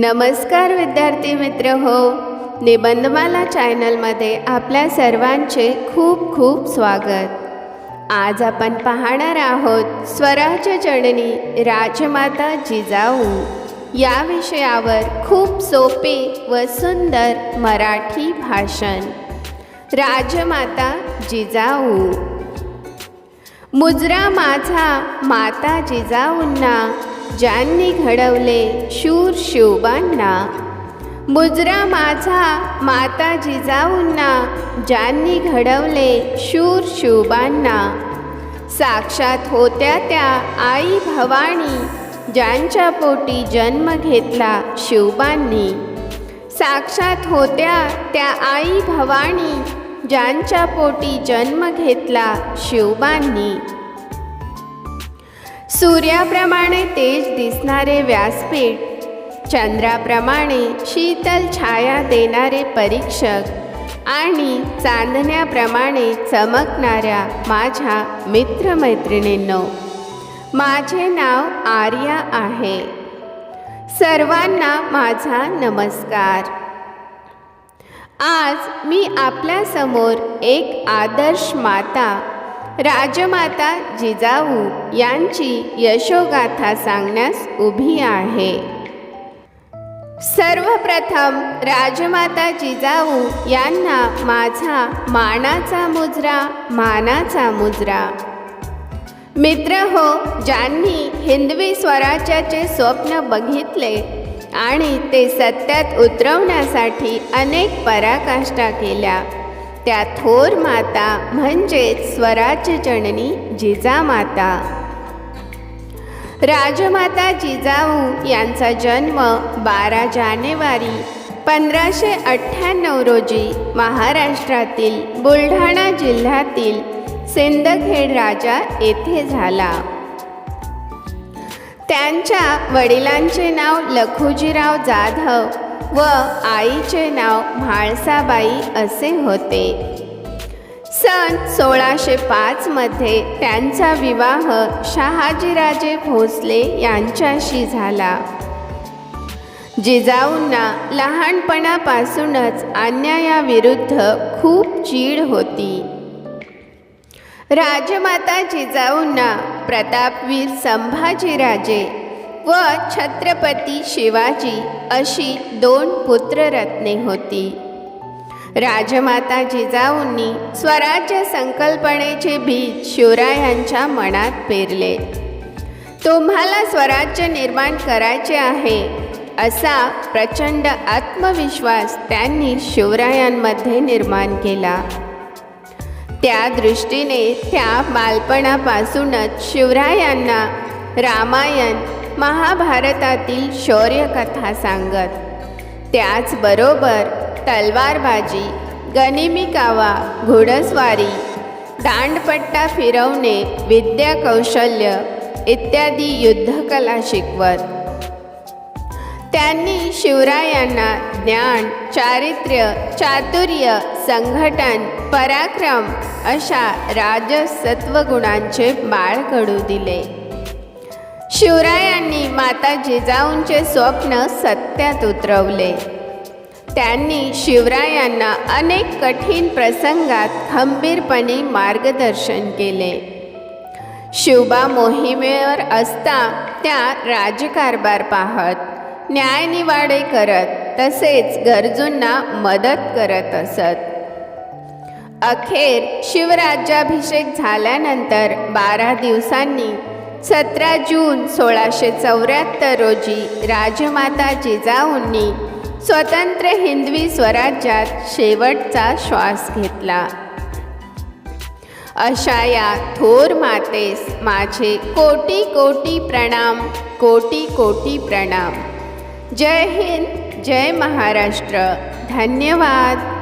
नमस्कार विद्यार्थी मित्र हो. निबंधमाला चॅनलमध्ये आपल्या सर्वांचे खूप खूप स्वागत. आज आपण पाहणार आहोत स्वराज्य जननी राजमाता जिजाऊ. या विषयावर खूप सोपे व सुंदर मराठी भाषण. राजमाता जिजाऊ. मुजरा माझा माता जिजाऊंना ज्यांनी घडवले शूर शिवबांना मुजरा माझा माता जिजाऊंना ज्यांनी घडवले शूर शिवबांना साक्षात होत्या त्या आई भवानी ज्यांच्या पोटी जन्म घेतला शिवबांनी साक्षात होत्या त्या आई भवानी ज्यांच्या पोटी जन्म घेतला शिवबांनी सूर्याप्रमाणे तेज दिसणारे व्यासपीठ चंद्राप्रमाणे शीतल छाया देणारे परीक्षक आणि चांदण्याप्रमाणे चमकणाऱ्या माझ्या मित्रमैत्रिणींनो माझे नाव आर्या आहे. सर्वांना माझा नमस्कार. आज मी आपल्यासमोर एक आदर्श माता राजमाता जिजाऊ यांची यशोगाथा सांगण्यास उभी आहे. सर्वप्रथम राजमाता जिजाऊ यांना माझा मानाचा मुजरा मानाचा मुजरा. मित्र हो ज्यांनी हिंदवी स्वराज्याचे स्वप्न बघितले आणि ते सत्यात उतरवण्यासाठी अनेक पराकाष्ठा केल्या. त्या थोर माता म्हणजेच स्वराज्य जननी जिजामाता. राजमाता जिजाऊ यांचा जन्म बारा जानेवारी पंधराशे अठ्ठ्याण्णव रोजी महाराष्ट्रातील बुलढाणा जिल्ह्यातील सिंदखेड राजा येथे झाला. त्यांच्या वडिलांचे नाव लखुजीराव जाधव व आईचे नाव म्हाळसाबाई असे होते. सन सोळाशे पाचमध्ये त्यांचा विवाह शहाजीराजे भोसले यांच्याशी झाला. जिजाऊंना लहानपणापासूनच अन्यायाविरुद्ध खूप चीड होती. राजमाता जिजाऊंना प्रतापवीर संभाजीराजे व छत्रपती शिवाजी अशी दोन पुत्ररत्ने होती. राजमाता जिजाऊंनी स्वराज्य संकल्पनेचे बीज शिवरायांच्या मनात पेरले. तुम्हाला स्वराज्य निर्माण करायचे आहे असा प्रचंड आत्मविश्वास त्यांनी शिवरायांमध्ये निर्माण केला. त्या दृष्टीने त्या बालपणापासूनच शिवरायांना रामायण महाभारतातील शौर्यकथा सांगत. त्याचबरोबर तलवारबाजी गनिमी कावा घोडस्वारी दांडपट्टा फिरवणे विद्या कौशल्य इत्यादी युद्धकला शिकवत. त्यांनी शिवरायांना ज्ञान चारित्र्य चातुर्य संघटन पराक्रम अशा राजसत्वगुणांचे बाळ घडू दिले. शिवरायांनी माता जिजाऊंचे स्वप्न सत्यात उतरवले. त्यांनी शिवरायांना अनेक कठीण प्रसंगात खंबीरपणे मार्गदर्शन केले. शिवबा मोहिमेवर असता त्या राजकारभार पाहत न्यायनिवाडे करत तसेच गरजूंना मदत करत असत. अखेर शिवराज्याभिषेक झाल्यानंतर बारा दिवसांनी सतरा जून सोळाशे चौऱ्याहत्तर रोजी राजमाता जिजाऊंनी स्वतंत्र हिंदवी स्वराज्यात शेवटचा श्वास घेतला. अशा या थोर मातेस माझे कोटी कोटी प्रणाम कोटी कोटी प्रणाम. जय हिंद जय महाराष्ट्र. धन्यवाद.